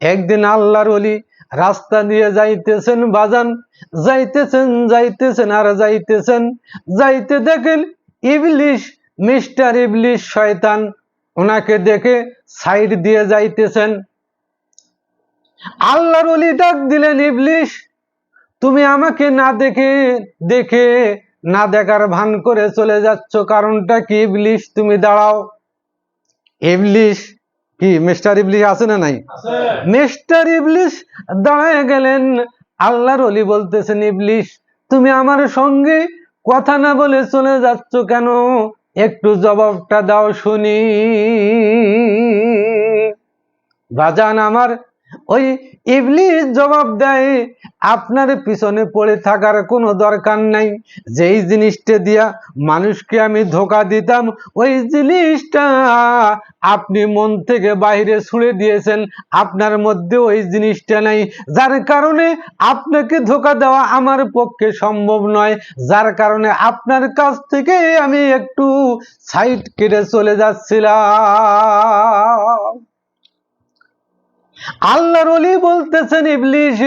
একদিন আল্লাহর অলি রাস্তা দিয়ে যাইতেছেন বাজান। যাইতেছেন যাইতেছেন আর যাইতেছেন। যাইতে দেখেন ইবলিশ, মিস্টার ইবলিশ শয়তান ওনাকে দেখে সাইড দিয়ে যাইতেছেন। আল্লাহর অলি ডাক দিলেন, ইবলিশ, তুমি আমাকে না দেখে দেখে না দেখার ভান করে চলে যাচ্ছ। কারণটা কি ইবলিশ? তুমি দাঁড়াও। ইবলিশ কি মিস্টার ইবলিশ আছে না নাই? মিস্টার ইবলিশ দাঁড়ায় গেলেন। আল্লাহর অলি বলতেছেন ইবলিশ তুমি আমার সঙ্গে কথা না বলে চলে যাচ্ছ কেন? একটু জবাবটা দাও শুনি। বাজান আমার ওই ইবলিশ জবাব দেয়, আপনার পিছনে পড়ে থাকার কোনো দরকার নাই। যেই জিনিসটা দিয়া মানুষকে আমি ধোকা দিতাম, ওই জিনিসটা আপনি মন থেকে বাইরে ছুড়ে দিয়েছেন, আপনার মধ্যে ওই জিনিসটা নাই। যার কারণে আপনাকে ধোকা দেওয়া আমার পক্ষে সম্ভব নয়। যার কারণে আপনার কাছ থেকে আমি একটু সাইড কেটে চলে যাচ্ছিলাম। আল্লাহর অলি বলতেছেন, ইবলিশ,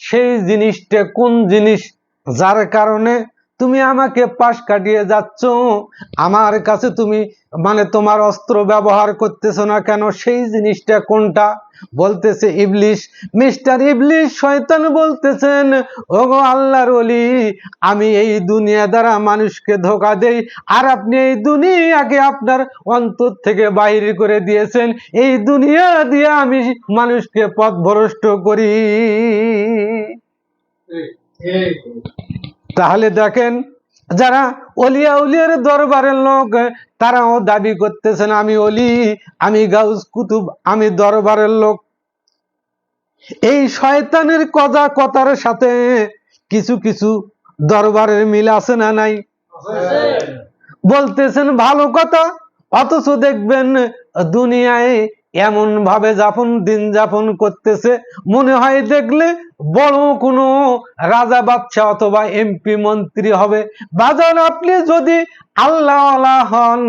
সেই জিনিসটা কোন জিনিস? যার কারণে তুমি আমাকে পাশ কাটিয়ে যাচ্ছ। আমার কাছে তুমি মানে তোমার অস্ত্র ব্যবহার করতেছো না কেন? সেই জিনিসটা কোনটা? বলতেছে ইবলিশ মিস্টার ইবলিশ শয়তান বলতেছেন ওগো আল্লাহর অলি আমি এই দুনিয়া দ্বারা মানুষকে ধোকা দেই আর আপনি এই দুনিয়াকে আপনার অন্তর থেকে বাহির করে দিয়েছেন এই দুনিয়া দিয়ে আমি মানুষকে পথভ্রষ্ট করি। তাহলে দেখেন যারা অলিয়া উলিয়ার দরবারের লোক তারাও দাবি করতেছেন আমি অলি আমি গাউস কুতুব আমি দরবারের লোক। এই শয়তানের কজা কথার সাথে কিছু কিছু দরবারের মিল আছে না নাই? বলতেছেন ভালো কথা অথচ দেখবেন দুনিয়ায় এমন ভাবে যাপন দিন যাপন করতেছে। মনে হয় দেখলে বড় কোনো রাজা বাচ্চা অথবা এমপি মন্ত্রী হবে। বাজান আপনি যদি আল্লাহ হন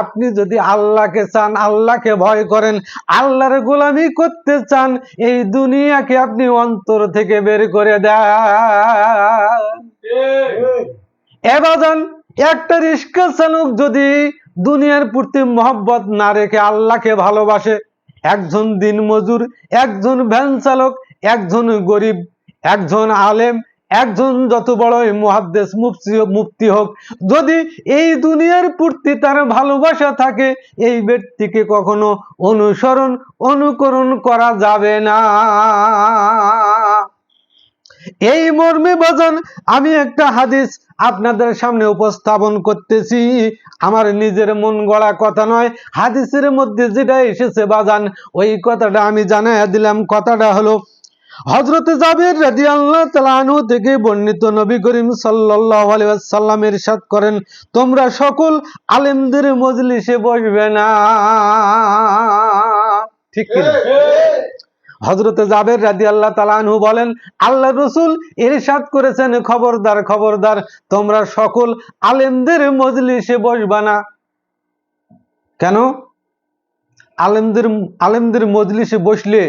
আপনি যদি আল্লাহকে চান আল্লাহকে ভয় করেন আল্লাহর গোলামি করতে চান এই দুনিয়াকে আপনি অন্তর থেকে বের করে দেন। এ এবাজান একটা রিস্কা চালক যদি দুনিয়ার প্রতি মহব্বত না রেখে আল্লাহকে ভালোবাসে। একজন দিন মজুর, একজন ভ্যান চালক, একজন গরিব, একজন আলেম, একজন যত বড় মহাদ্দেশ মুফতি মুক্তি হোক, যদি এই দুনিয়ার প্রতি তার ভালোবাসা থাকে, এই ব্যক্তিকে কখনো অনুসরণ, অনুকরণ করা যাবে না। এই মর্মে বাজান আমি একটা হাদিস আপনাদের সামনে উপস্থাপন করতেছি। আমার নিজের মন গড়া কথা নয়, হাদিসের মধ্যে যেটা এসেছে বাজান, ওই কথাটা আমি জানাই দিলাম। কথাটা হলো হজরতে জাবির রাজি আল্লাহ তালানু থেকে বর্ণিত নবী করিম সাল্লাহ সাল্লামের সাথ করেন, তোমরা সকল আলেমদের মজলিসে বসবে না। ঠিক হজরতে জাবের রাদি আল্লাহ তালানহু বলেন আল্লাহ রসুল ইরশাদ করেছেন খবরদার খবরদার তোমরা সকল আলেমদের মজলিসে বসবা না। কেন? আলেমদের আলেমদের মজলিসে বসলে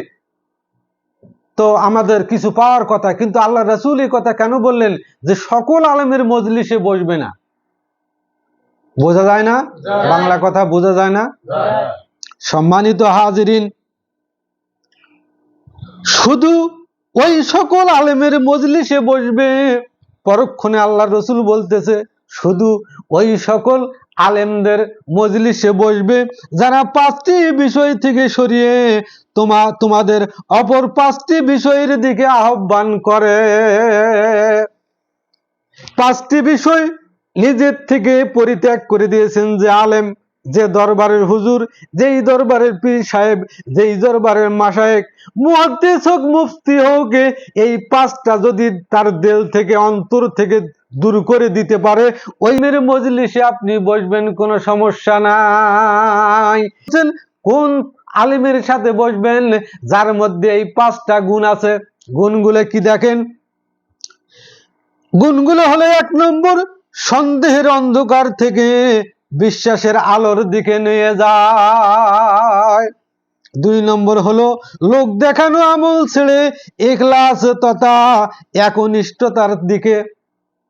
তো আমাদের কিছু পাওয়ার কথা কিন্তু আল্লাহ রসুল এই কথা কেন বললেন যে সকল আলেমের মজলিসে বসবে না? বোঝা যায় না? বাংলা কথা বোঝা যায় না? সম্মানিত হাজিরিন শুধু ওই সকল আলেমের মজলিসে বসবে। পরক্ষণে আল্লাহ রসুল বলতেছে, শুধু ওই সকল আলেমদের মজলিসে বসবে যারা পাঁচটি বিষয় থেকে সরিয়ে তোমা, তোমাদের অপর পাঁচটি বিষয়ের দিকে আহ্বান করে। পাঁচটি বিষয় নিজের থেকে পরিত্যাগ করে দিয়েছেন যে আলেম যে দরবারের হুজুর, যেই দরবারের পীর সাহেব, যেই দরবারের মাসায়েক মুহাদ্দিস হোক, মুফতি হোক এই পাঁচটা যদি তার দেল থেকে, অন্তর থেকে দূর করে দিতে পারে, ওই মেরে মজলিসে আপনি বসবেন, কোনো সমস্যা নাই। কোন আলিমের সাথে বসবেন, যার মধ্যে এই পাঁচটা গুণ আছে? গুণগুলো কি দেখেন? গুণগুলো হলো এক নম্বর, সন্দেহের অন্ধকার থেকে বিশ্বাসের আলোর দিকে নিয়ে যায়। দুই নম্বর হলো লোক দেখানো আমল ছেড়ে এখলাস তথা একনিষ্ঠতার দিকে।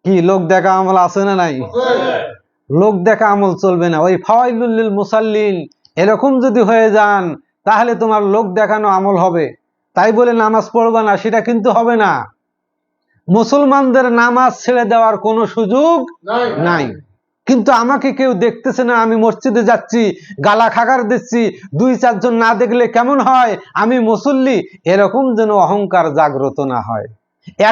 কি লোক দেখা আমল আছে না নাই? লোক দেখা আমল চলবে না। ওই ফাওয়াইলুল মুসাল্লিন এরকম যদি হয়ে যান তাহলে তোমার লোক দেখানো আমল হবে। তাই বলে নামাজ পড়বা না সেটা কিন্তু হবে না। মুসলমানদের নামাজ ছেড়ে দেওয়ার কোনো সুযোগ নাই। কিন্তু আমাকে কেউ দেখতেছে না আমি মসজিদে যাচ্ছি গালা খাগার দিচ্ছি দুই চারজন না দেখলে কেমন হয়? আমি মুসল্লি এরকম যেন অহংকার জাগ্রত না হয়।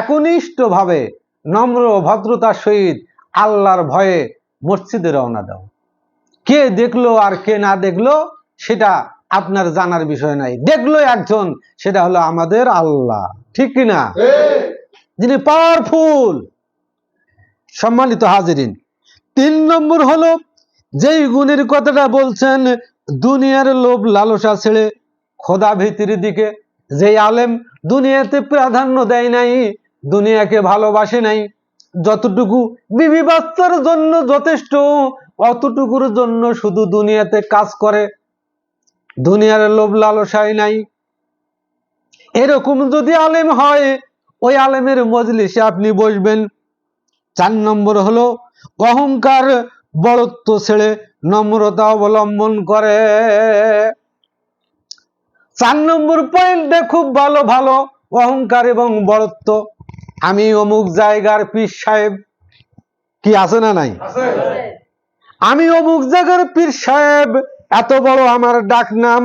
একনিষ্ঠ ভাবে নম্র ভদ্রতার সহিত আল্লাহর ভয়ে মসজিদে রওনা দাও। কে দেখল আর কে না দেখল সেটা আপনার জানার বিষয় নাই। দেখল একজন সেটা হলো আমাদের আল্লাহ। ঠিক কিনা? যিনি পাওয়ারফুল সম্মানিত হাজিরিন তিন নম্বর হলো, যেই গুণের কথাটা বলছেন, দুনিয়ার লোভ লালসা ছেড়ে খোদা ভীতির দিকে। যেই আলেম দুনিয়াতে প্রাধান্য দেয় নাই, দুনিয়াকে ভালোবাসে নাই, যতটুকু বিবি জন্য যথেষ্ট, অতটুকুর জন্য শুধু দুনিয়াতে কাজ করে। দুনিয়ার লোভ লালসাই নাই। এরকম যদি আলেম হয়, ওই আলেমের মজলিসে আপনি বসবেন চার নম্বর হলো অহংকার বড়ত্ব ছেড়ে নম্রতা অবলম্বন করে। চার নম্বর পয়েন্টে খুব ভালো ভালো অহংকার এবং বড়ত্ব আমি অমুক জায়গার পীর সাহেব। কি আছে না নাই? আমি অমুক জায়গার পীর সাহেব। এত বড় আমার ডাক নাম।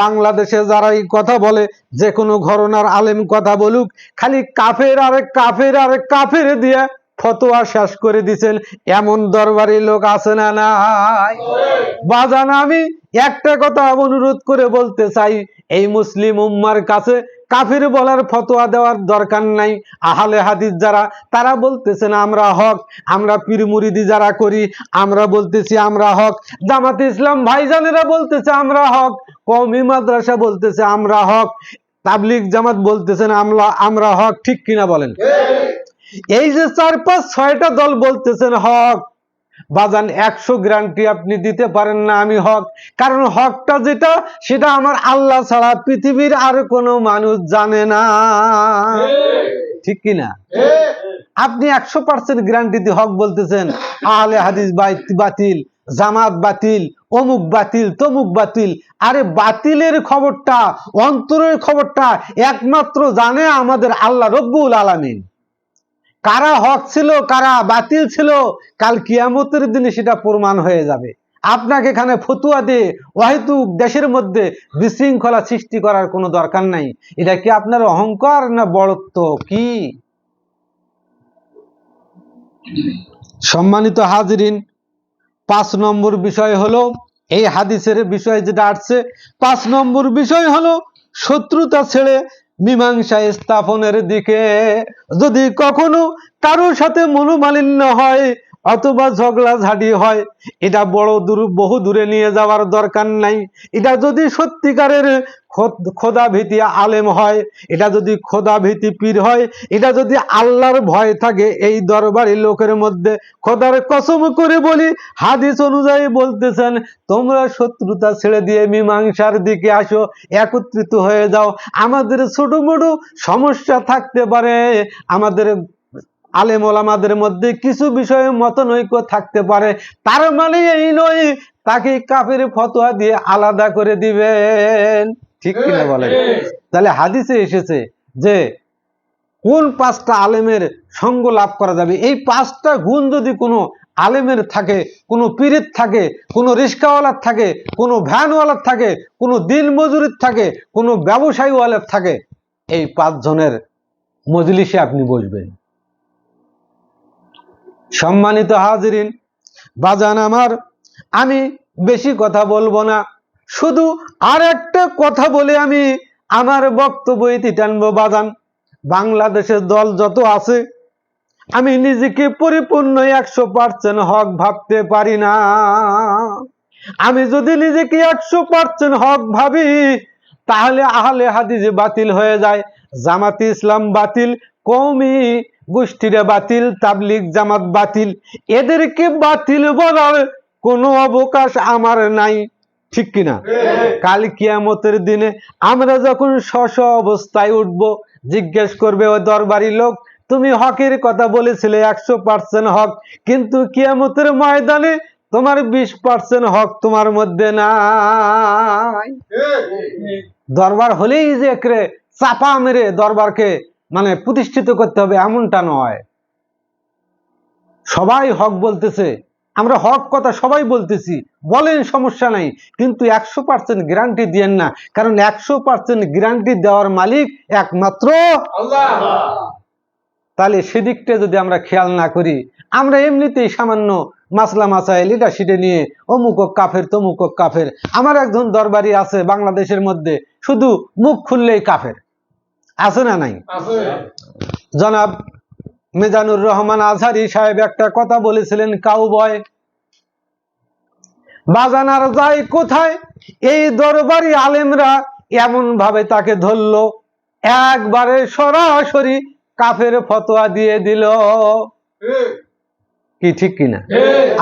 বাংলাদেশে যারা এই কথা বলে যে কোনো ঘরনার আলেম কথা বলুক খালি কাফের আরে কাফের আরে কাফের দিয়ে ফতোয়া শেষ করে দিছেন, এমন দরবারি লোক আছে না নাই? বাজান, আমি একটা কথা অনুরোধ করে বলতে চাই, এই মুসলিম উম্মার কাছে কাফির বলার ফতোয়া দেওয়ার দরকার নাই। আহলে হাদিস যারা, তারা বলতেছেন আমরা হক, আমরা পীর মুরিদি যারা করি, আমরা বলতেছি আমরা হক। জামাতে ইসলাম ভাইজানেরা বলতেছে আমরা হক, কওমি মাদ্রাসা বলতেছে আমরা হক, তাবলিগ জামাত বলতেছেন আমরা আমরা হক। ঠিক কিনা বলেন? এই যে চার পাঁচ ছয়টা দল বলতেছেন হক বাজান একশো গ্যারান্টি আপনি দিতে পারেন না আমি হক। কারণ হকটা যেটা সেটা আমার আল্লাহ ছাড়া পৃথিবীর আর কোনো মানুষ জানে না। ঠিক। কিনা? আপনি একশো পার্সেন্ট গ্যারান্টি দিয়ে হক বলতেছেন আহলে হাদিস বাতিল জামাত বাতিল অমুক বাতিল তমুক বাতিল। আরে বাতিলের খবরটা অন্তরের খবরটা একমাত্র জানে আমাদের আল্লাহ রব্বুল আলামিন। কারা হক ছিল, কারা বাতিল ছিল, কাল কিয়ামতের দিনে সেটা প্রমাণ হয়ে যাবে। আপনাকে এখানে ফতুয়া দিয়ে অহেতু দেশের মধ্যে বিশৃঙ্খলা সৃষ্টি করার কোনো দরকার নাই। এটা কি আপনার অহংকার না বড়ত্ব? কি? সম্মানিত হাজিরিন, পাঁচ নম্বর বিষয় হলো, এই হাদিসের বিষয় যেটা আসছে, পাঁচ নম্বর বিষয় হলো, শত্রুতা ছেড়ে মীমাংসা স্থাপনের দিকে যদি কখনো কারোর সাথে মনোমালিন্য হয় অথবা ঝগড়া ঝাড়ি হয়, এটা বড় দূর, বহু দূরে নিয়ে যাওয়ার দরকার নাই। এটা যদি সত্যিকারের খোদ- ভীতি আলেম হয়, এটা যদি খোদা ভীতি পীর হয়, এটা যদি আল্লাহর ভয় থাকে, এই দরবারি লোকের মধ্যে খোদার কসম করে বলি, হাদিস অনুযায়ী বলতেছেন, তোমরা শত্রুতা ছেড়ে দিয়ে মীমাংসার দিকে আসো, একত্রিত হয়ে যাও, আমাদের ছোট মোটো সমস্যা থাকতে পারে, আমাদের আলেম ওলামাদের মধ্যে কিছু বিষয়ে মতনৈক্য থাকতে পারে, তার মানে এই নয়, তাকে কাফের ফতোয়া দিয়ে আলাদা করে দিবেন। ঠিক কিনা বলেন? তাহলে হাদিসে এসেছে যে কোন পাঁচটা আলেমের সঙ্গ লাভ করা যাবে? এই পাঁচটা গুণ যদি কোনো আলেমের থাকে কোনো পীরের থাকে কোনো রিস্কাওয়ালার থাকে কোনো ভ্যানওয়ালার থাকে কোনো দিন মজুরির থাকে কোনো ব্যবসায়ীওয়ালার থাকে এই পাঁচজনের মজলিসে আপনি বসবেন। সম্মানিত হাজিরিন বাজান আমার আমি বেশি কথা বলব না। শুধু আর একটা কথা বলে আমি আমার বক্তব্য ইতি টানবো বাজান। বাংলাদেশের দল যত আছে, আমি নিজেকে পরিপূর্ণ একশো পার্সেন্ট হক ভাবতে পারি না। আমি যদি নিজেকে একশো পার্সেন্ট হক ভাবি, তাহলে আহলে হাদিসে বাতিল হয়ে যায়, জামাতি ইসলাম বাতিল কৌমি গোষ্ঠীরা বাতিল, তাবলিগ জামাত বাতিল। এদেরকে বাতিল বলার কোনো অবকাশ আমার নাই। ঠিক কিনা? কাল কিয়ামতের দিনে আমরা যখন স্ব অবস্থায় উঠব, জিজ্ঞেস করবে ওই দরবারি লোক, তুমি হকের কথা বলেছিলে, একশো পার্সেন্ট হক। কিন্তু কিয়ামতের ময়দানে তোমার বিশ পার্সেন্ট হক তোমার মধ্যে নাই। দরবার হলেই যে একরে চাপা মেরে দরবারকে মানে প্রতিষ্ঠিত করতে হবে, এমনটা নয়। সবাই হক বলতেছে আমরা হক কথা সবাই বলতেছি বলেন সমস্যা নাই কিন্তু একশো পার্সেন্ট গ্যারান্টি দিয়েন না কারণ একশো পার্সেন্ট গ্যারান্টি দেওয়ার মালিক একমাত্র তাহলে সেদিকটা যদি আমরা খেয়াল না করি আমরা এমনিতেই সামান্য মাসলা মাসাইল এটা সেটা নিয়ে অমুক ও কাফের তমুক ও কাফের আমার একজন দরবারি আছে বাংলাদেশের মধ্যে শুধু মুখ খুললেই কাফের আছে না নাই? জনাব মেজানুর রহমান আজহারি সাহেব একটা কথা বলেছিলেন কাউ বয় বাজানার যায় কোথায়? এই দরবারি আলেমরা এমন ভাবে তাকে ধরলো একবারে সরাসরি কাফের ফতোয়া দিয়ে দিল। কি ঠিক কিনা?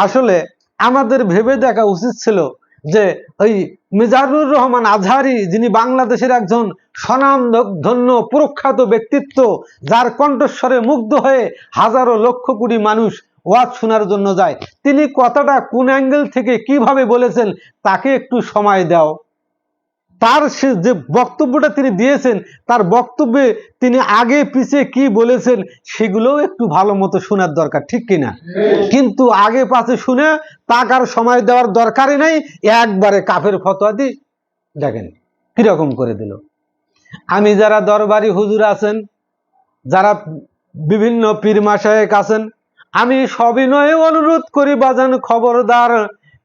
আসলে আমাদের ভেবে দেখা উচিত ছিল যে ওই মিজানুর রহমান আজহারি, যিনি বাংলাদেশের একজন স্বনামধন্য প্রখ্যাত ব্যক্তিত্ব, যার কণ্ঠস্বরে মুগ্ধ হয়ে হাজারো লক্ষ কোটি মানুষ ওয়াজ শোনার জন্য যায়, তিনি কথাটা কোন অ্যাঙ্গেল থেকে কীভাবে বলেছেন, তাকে একটু সময় দাও। তার সে যে বক্তব্যটা তিনি দিয়েছেন, তার বক্তব্যে তিনি আগে পিছে কি বলেছেন, সেগুলোও একটু ভালো মতো শোনার দরকার, ঠিক কিনা? কিন্তু আগে পাশে শুনে তাকে আর সময় দেওয়ার দরকারই নাই, একবারে কাফের ফতোয়া দি দেখেন কীরকম করে দিল। আমি যারা দরবারি হুজুর আছেন, যারা বিভিন্ন পীর মাসায়েক আছেন, আমি সবিনয়ে অনুরোধ করি, বাজান খবরদার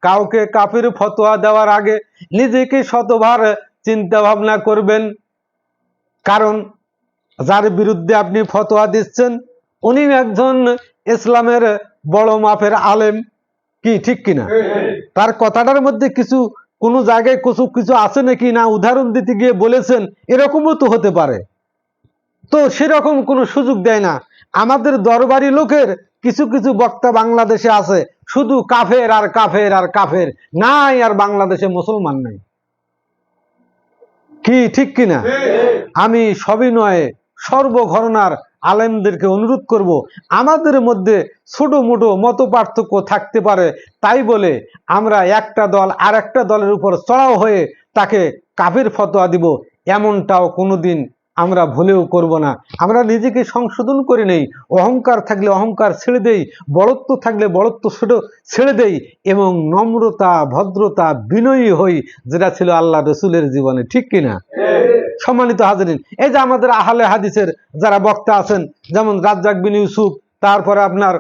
কাউকে কাফির ফতোয়া দেওয়ার আগে নিজেকে শতবার চিন্তা ভাবনা করবেন। কারণ যার বিরুদ্ধে আপনি ফতোয়া দিচ্ছেন উনি একজন ইসলামের বড় মাপের আলেম। কি ঠিক কিনা? তার কথাটার মধ্যে কিছু কোনো জায়গায় কিছু কিছু আছে নাকি? না উদাহরণ দিতে গিয়ে বলেছেন এরকমও তো হতে পারে। তো সেরকম কোনো সুযোগ দেয় না। আমাদের দরবারি লোকের কিছু কিছু বক্তা বাংলাদেশে আছে, শুধু কাফের আর কাফের আর কাফের, নাই আর বাংলাদেশে মুসলমান নাই। কি, ঠিক কিনা আমি সবই সবিনয়ে সর্বঘরনার আলেমদেরকে অনুরোধ করব, আমাদের মধ্যে ছোট মোটো মত পার্থক্য থাকতে পারে, তাই বলে আমরা একটা দল আর একটা দলের উপর চড়াও হয়ে তাকে কাফের ফতোয়া দিব, এমনটাও কোনোদিন আমরা ভুলেও করব না। আমরা নিজেকে সংশোধন করে নেই। অহংকার থাকলে অহংকার ছেড়ে দেই বড়ত্ব থাকলে বড়ত্ব ছেড়ে ছেড়ে দেই এবং নম্রতা, ভদ্রতা, বিনয়ী হই, যেটা ছিল আল্লাহ রসুলের জীবনে, ঠিক কিনা? সম্মানিত হাজারিন, এই যে আমাদের আহলে হাদিসের যারা বক্তা আছেন, যেমন রাজ্জাক বিন ইউসুফ, তারপরে আপনার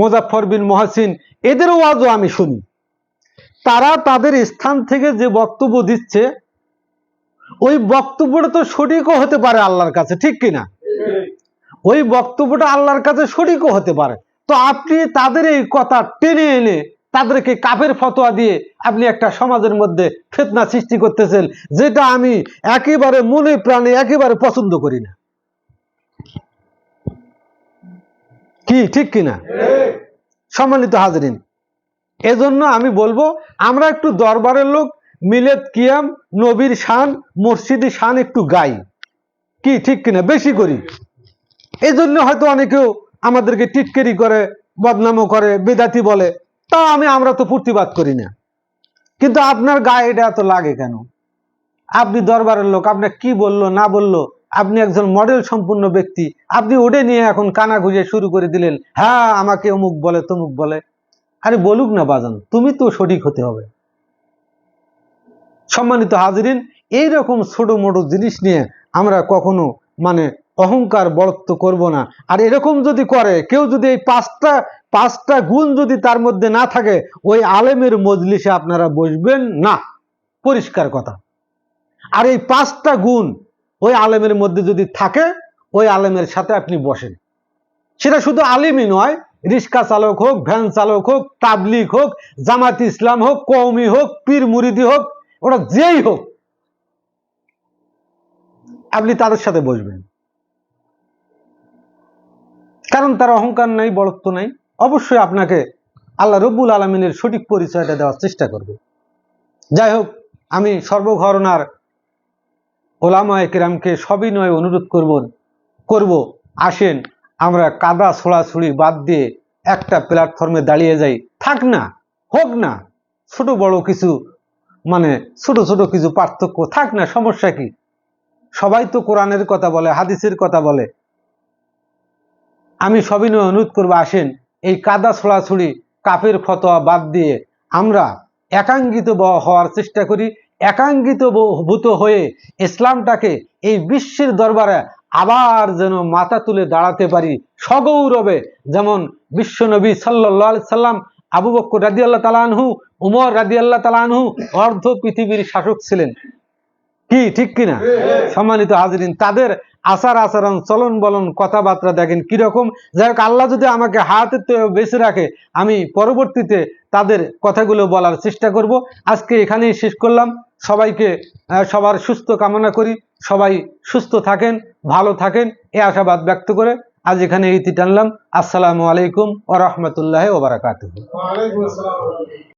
মোজাফফর বিন মহাসিন এদেরও আজও আমি শুনি। তারা তাদের স্থান থেকে যে বক্তব্য দিচ্ছে ওই বক্তব্যটা তো সঠিকও হতে পারে আল্লাহর কাছে, ঠিক কিনা ওই বক্তব্যটা আল্লাহর কাছে সঠিকও হতে পারে। তো আপনি তাদের এই কথা টেনে এনে তাদেরকে কাফের ফতোয়া দিয়ে আপনি একটা সমাজের মধ্যে ফেতনা সৃষ্টি করতেছেন, যেটা আমি একেবারে মনে প্রাণে একেবারে পছন্দ করি না। কি, ঠিক কিনা সম্মানিত হাজরিন, এজন্য আমি বলব, আমরা একটু দরবারের লোক মিলেদ কিয়াম, নবীর শান, মসজিদি শান একটু গাই। কি ঠিক কিনা? বেশি করি। এই জন্য হয়তো অনেকেও আমাদেরকে টিটকেরি করে, বদনামও করে, বেদাতি বলে। তা আমি, আমরা তো প্রতিবাদ করি না। কিন্তু আপনার গায়ে এটা এত লাগে কেন? আপনি দরবারের লোক আপনার কি বলল, না বলল, আপনি একজন মডেল সম্পূর্ণ ব্যক্তি, আপনি ওটা নিয়ে এখন কানা খুঁজে শুরু করে দিলেন হ্যাঁ আমাকে অমুক বলে, তমুক বলে। আরে বলুক না, বাজান, তুমি তো সঠিক হতে হবে। সম্মানিত হাজিরিন, এইরকম ছোট মোটো জিনিস নিয়ে আমরা কখনো মানে অহংকার বড়ত্ব করব না। আর এরকম যদি করে, কেউ যদি এই পাঁচটা পাঁচটা গুণ যদি তার মধ্যে না থাকে, ওই আলেমের মজলিসে আপনারা বসবেন না। পরিষ্কার কথা। আর এই পাঁচটা গুণ ওই আলেমের মধ্যে যদি থাকে, ওই আলেমের সাথে আপনি বসেন। সেটা শুধু আলেমই নয়, রিক্সা চালক হোক, ভ্যান চালক হোক তাবলিক হোক জামাত ইসলাম হোক কৌমি হোক, পীর মুরিদি হোক ওরা যেই হোক, আপনি তাদের সাথে বসবেন। কারণ তার অহংকার নাই বড়ত্ব নাই। অবশ্যই আপনাকে আল্লাহ রব্বুল আলমিনের সঠিক পরিচয়টা দেওয়ার চেষ্টা করব। যাই হোক, আমি সর্বঘরনার ওলামায় কিরামকে সবিনয় অনুরোধ করব করব, আসেন, আমরা কাদা ছোড়াছুড়ি বাদ দিয়ে একটা প্ল্যাটফর্মে দাঁড়িয়ে যাই। থাক না, হোক না, ছোট বড় কিছু মানে ছোট ছোট কিছু পার্থক্য থাক না, সমস্যা কি? সবাই তো কোরআনের কথা বলে, হাদিসের কথা বলে। আমি সবিনয় অনুরোধ করব, আসেন, এই কাদা ছোড়াছুড়ি, কাপের ফতোয়া বাদ দিয়ে আমরা একাঙ্গিত হওয়ার চেষ্টা করি, একাঙ্গিত ভূত হয়ে ইসলামটাকে এই বিশ্বের দরবারে আবার যেন মাথা তুলে দাঁড়াতে পারি সগৌরবে। যেমন বিশ্বনবী সাল্লাহ সাল্লাম আবু বক্কর রাদি আল্লাহ তালানহু উমর রাদি আল্লাহ তালানহু অর্ধ পৃথিবীর শাসক ছিলেন। কি, ঠিক কিনা? সম্মানিত হাজিরিন, তাদের আচার আচরণ, চলন বলন, কথাবার্তা দেখেন কীরকম? যাই হোক, আল্লাহ যদি আমাকে হাতে বেঁচে রাখে, আমি পরবর্তীতে তাদের কথাগুলো বলার চেষ্টা করব। আজকে এখানেই শেষ করলাম। সবাইকে সবার সুস্থ কামনা করি। সবাই সুস্থ থাকেন, ভালো থাকেন, এ আশাবাদ ব্যক্ত করে আজ এখানে ইতি টানলাম। আসসালামু আলাইকুম ও রহমতুল্লাহ আসসালাম